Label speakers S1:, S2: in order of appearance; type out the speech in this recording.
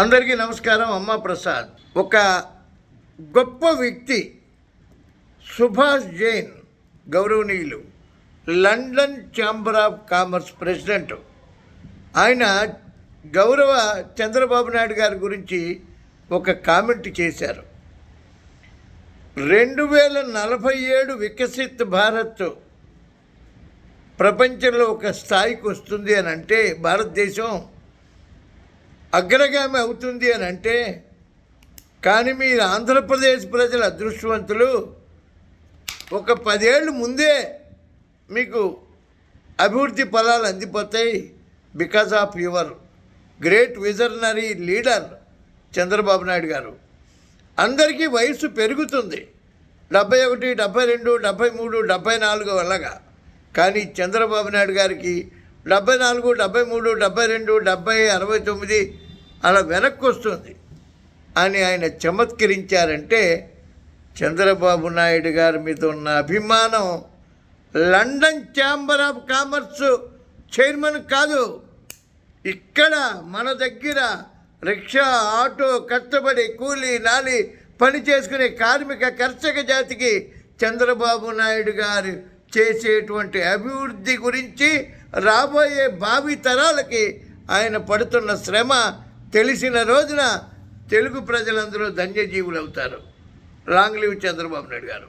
S1: అందరికీ నమస్కారం అమ్మ ప్రసాద్. ఒక గొప్ప వ్యక్తి సుభాష్ జైన్ గౌరవనీయులు London chamber of commerce president. ఆయన గౌరవ చంద్రబాబు నాయుడు గారి గురించి ఒక కామెంట్ చేశారు. రెండు వేల నలభై ఏడు వికసిత్ భారత్ ప్రపంచంలో ఒక స్థాయికి వస్తుంది అని అంటే భారతదేశం అగ్రగామి అవుతుంది అని అంటే కానీ మీరు ఆంధ్రప్రదేశ్ ప్రజల అదృష్టవంతులు ఒక పదేళ్ళు ముందే మీకు అభివృద్ధి ఫలాలు అందిపోతాయి because of your great visionary leader Chandrababu Naidu garu. అందరికీ వయసు పెరుగుతుంది. డెబ్బై ఒకటి డెబ్బై రెండు డెబ్బై మూడు డెబ్బై నాలుగు అలాగా. కానీ చంద్రబాబు నాయుడు గారికి డెబ్బై నాలుగు డెబ్బై మూడు డెబ్బై రెండు డెబ్బై అరవై తొమ్మిది అలా వెనక్కి వస్తుంది. అని ఆయన చమత్కరించారంటే చంద్రబాబు నాయుడు గారి మీద ఉన్న అభిమానం London chamber of commerce chairman కాదు. ఇక్కడ మన దగ్గర రిక్షా ఆటో కష్టపడి కూలీ నాలి పని చేసుకునే కార్మిక కర్షక జాతికి చంద్రబాబు నాయుడు గారు చేసేటువంటి అభివృద్ధి గురించి రాబోయే భావి తరాలకి ఆయన పడుతున్న శ్రమ తెలిసిన రోజున తెలుగు ప్రజలందరూ ధన్యజీవులు అవుతారు లాంగ్ లీవ్ చంద్రబాబు నాయుడు గారు.